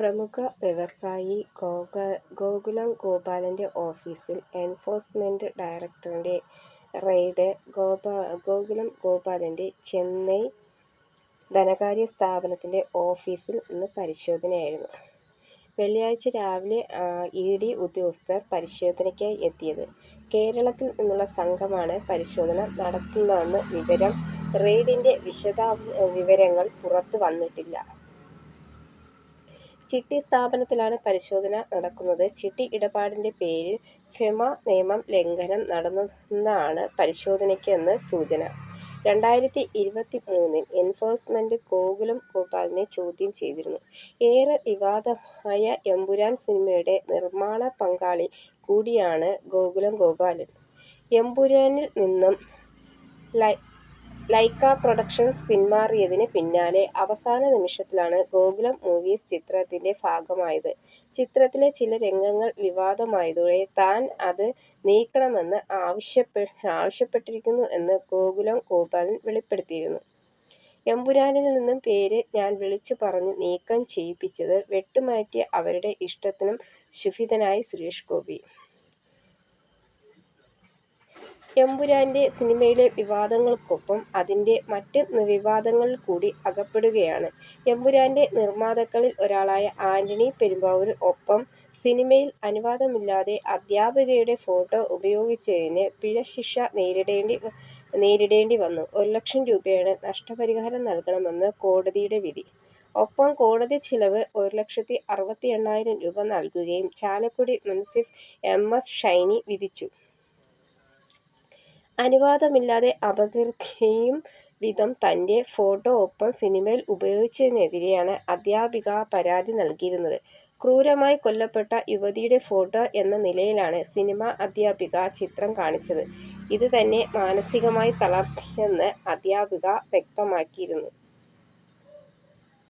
പ്രമുഖ വ്യവസായി ഗോകുലം ഗോപാലന്റെ ഓഫീസിൽ എൻഫോഴ്സ്മെന്റ് ഡയറക്ടറിന്റെ റെയ്ഡ് ഗോകുലം ഗോപാലന്റെ ചെന്നൈ ധനകാര്യ സ്ഥാപനത്തിന്റെ ഓഫീസിൽ ഇന്ന് പരിശോധനയായിരുന്നു. വെള്ളിയാഴ്ച രാവിലെ ഇ. ഡി ഉദ്യോഗസ്ഥർ പരിശോധനയ്ക്കായി എത്തിയത്. കേരളത്തിൽ നിന്നുള്ള സംഘമാണ് പരിശോധന നടത്തുന്നതെന്ന് വിവരം. റെയ്ഡിന്റെ വിശദ വിവരങ്ങൾ പുറത്തു വന്നിട്ടില്ല. ചിട്ടി സ്ഥാപനത്തിലാണ് പരിശോധന നടക്കുന്നത്. ചിട്ടി ഇടപാടിന്റെ പേരിൽ ഫെമ നിയമം ലംഘനം നടന്നെന്നാണ് പരിശോധനയ്ക്കെന്ന് സൂചന. രണ്ടായിരത്തി ഇരുപത്തിമൂന്നിൽ എൻഫോഴ്സ്മെന്റ് ഗോകുലം ഗോപാലിനെ ചോദ്യം ചെയ്തിരുന്നു. ഏറെ വിവാദമായ എമ്പുരാൻ സിനിമയുടെ നിർമ്മാണ പങ്കാളി കൂടിയാണ് ഗോകുലം ഗോപാലൻ. എമ്പുരാനിൽ നിന്നും ലൈക്ക പ്രൊഡക്ഷൻസ് പിന്മാറിയതിന് പിന്നാലെ അവസാന നിമിഷത്തിലാണ് ഗോകുലം മൂവീസ് ചിത്രത്തിന്റെ ഭാഗമായത്. ചിത്രത്തിലെ ചില രംഗങ്ങൾ വിവാദമായതോടെ താൻ അത് നീക്കണമെന്ന് ആവശ്യപ്പെട്ടിരിക്കുന്നു എന്ന് ഗോകുലം ഗോപാലൻ വെളിപ്പെടുത്തിയിരുന്നു. എമ്പുരാനിൽ നിന്നും പേര് ഞാൻ വിളിച്ചു പറഞ്ഞ് നീക്കം ചെയ്യിപ്പിച്ചത് വെട്ടുമാറ്റിയ അവരുടെ ഇഷ്ടത്തിനും ശുഭിതനായി സുരേഷ് ഗോപി. എമ്പുരാന്റെ സിനിമയിലെ വിവാദങ്ങൾക്കൊപ്പം അതിന്റെ മറ്റ് വിവാദങ്ങളിൽ കൂടി അകപ്പെടുകയാണ്. എമ്പുരാന്റെ നിർമ്മാതാക്കളിൽ ഒരാളായ ആന്റണി പെരുമ്പാവൂർ. ഒപ്പം സിനിമയിൽ അനുവാദമില്ലാതെ അധ്യാപികയുടെ ഫോട്ടോ ഉപയോഗിച്ചതിന് പിഴശിക്ഷ നേരിടേണ്ടി നേരിടേണ്ടി വന്നു. ഒരു ലക്ഷം രൂപയാണ് നഷ്ടപരിഹാരം നൽകണമെന്ന് കോടതിയുടെ വിധി. ഒപ്പം കോടതി ചിലവ് ഒരു ലക്ഷത്തി അറുപത്തി എണ്ണായിരം രൂപ നൽകുകയും ചാലക്കുടി മുൻസിഫ് എം. എസ്. ഷൈനി വിധിച്ചു. അനുവാദമില്ലാതെ അപകീർത്തിയും വിധം തന്റെ ഫോട്ടോ ഒപ്പം സിനിമയിൽ ഉപയോഗിച്ചതിനെതിരെയാണ് അധ്യാപിക പരാതി നൽകിയിരുന്നത്. ക്രൂരമായി കൊല്ലപ്പെട്ട യുവതിയുടെ ഫോട്ടോ എന്ന നിലയിലാണ് സിനിമ അധ്യാപിക ചിത്രം കാണിച്ചത്. ഇത് തന്നെ മാനസികമായി തളർത്തിയെന്ന് അധ്യാപിക വ്യക്തമാക്കിയിരുന്നു.